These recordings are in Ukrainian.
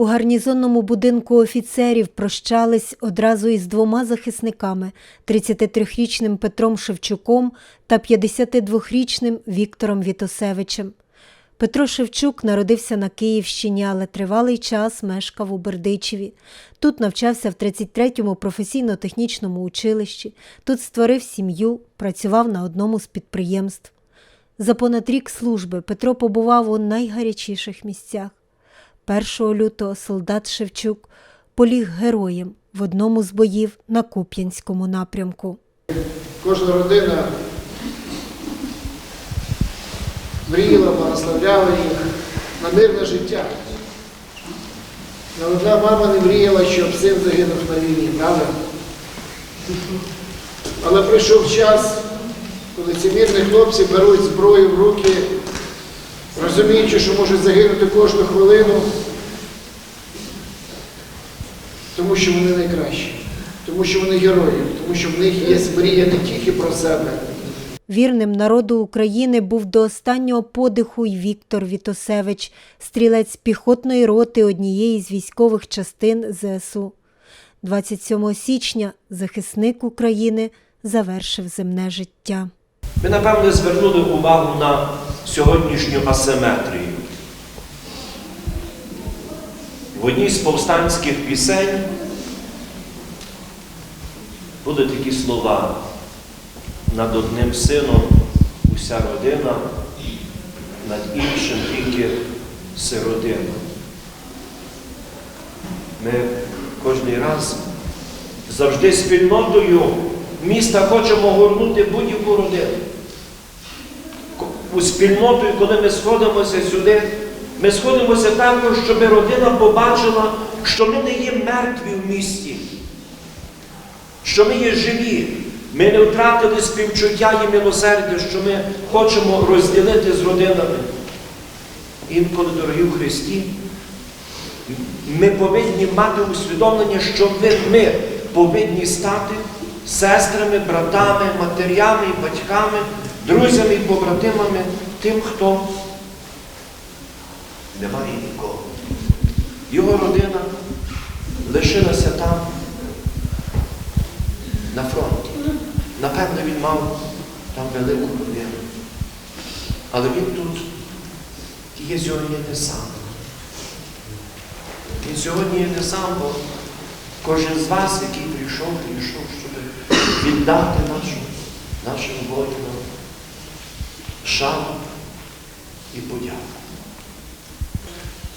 У гарнізонному будинку офіцерів прощались одразу із двома захисниками 33-річним Петром Шевчуком та 52-річним Віктором Вітосевичем. Петро Шевчук народився на Київщині, але тривалий час мешкав у Бердичеві. Тут навчався в 33-му професійно-технічному училищі, тут створив сім'ю, працював на одному з підприємств. За понад рік служби Петро побував у найгарячіших місцях. 1 лютого солдат Шевчук поліг героєм в одному з боїв на Куп'янському напрямку. Кожна родина мріяла, благословляла їх на мирне життя. Але одна мама не мріяла, щоб син загинув на війні, правда? Але прийшов час, коли ці мирні хлопці беруть зброю в руки, розуміючи, що можуть загинути кожну хвилину, тому що вони найкращі, тому що вони герої, тому що в них є мрія не тільки про себе. Вірним народу України був до останнього подиху й Віктор Вітосевич, стрілець піхотної роти однієї з військових частин ЗСУ. 27 січня захисник України завершив земне життя. Ми, напевне, звернули увагу на сьогоднішню асиметрію. В одній з повстанських пісень будуть такі слова. Над одним сином уся родина, над іншим тільки сиротина. Ми кожний раз завжди спільнотою міста хочемо горнути будь-яку родину. У спільнотою, коли ми сходимося сюди, ми сходимося також, щоб родина побачила, що ми не є мертві в місті, що ми є живі. Ми не втратили співчуття і милосердя, що ми хочемо розділити з родинами. Інколи, дорогі в Христі, ми повинні мати усвідомлення, що ми, ми повинні стати сестрами, братами, матерями і батьками, друзями і побратимами тим, хто не має нікого. Його родина лишилася там, на фронті. Напевно, він мав там велику родину. Але він тут є сьогодні не сам. Він сьогодні є не сам, бо кожен з вас, який прийшов, прийшов, щоб віддати нашу, нашим воїнам шану і подяку.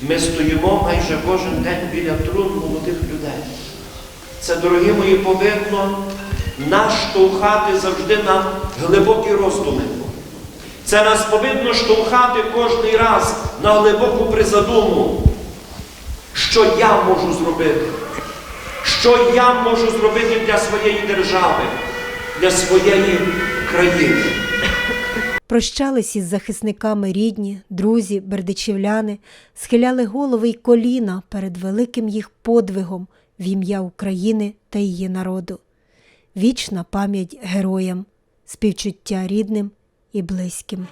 Ми стоїмо майже кожен день біля трун молодих людей. Це, дорогі мої, повинно нас штовхати завжди на глибокі роздуми. Це нас повинно штовхати кожний раз на глибоку призадуму, що я можу зробити, що я можу зробити для своєї держави, для своєї країни. Прощались із захисниками рідні, друзі, бердичівляни, схиляли голови й коліна перед великим їх подвигом в ім'я України та її народу. Вічна пам'ять героям, співчуття рідним і близьким.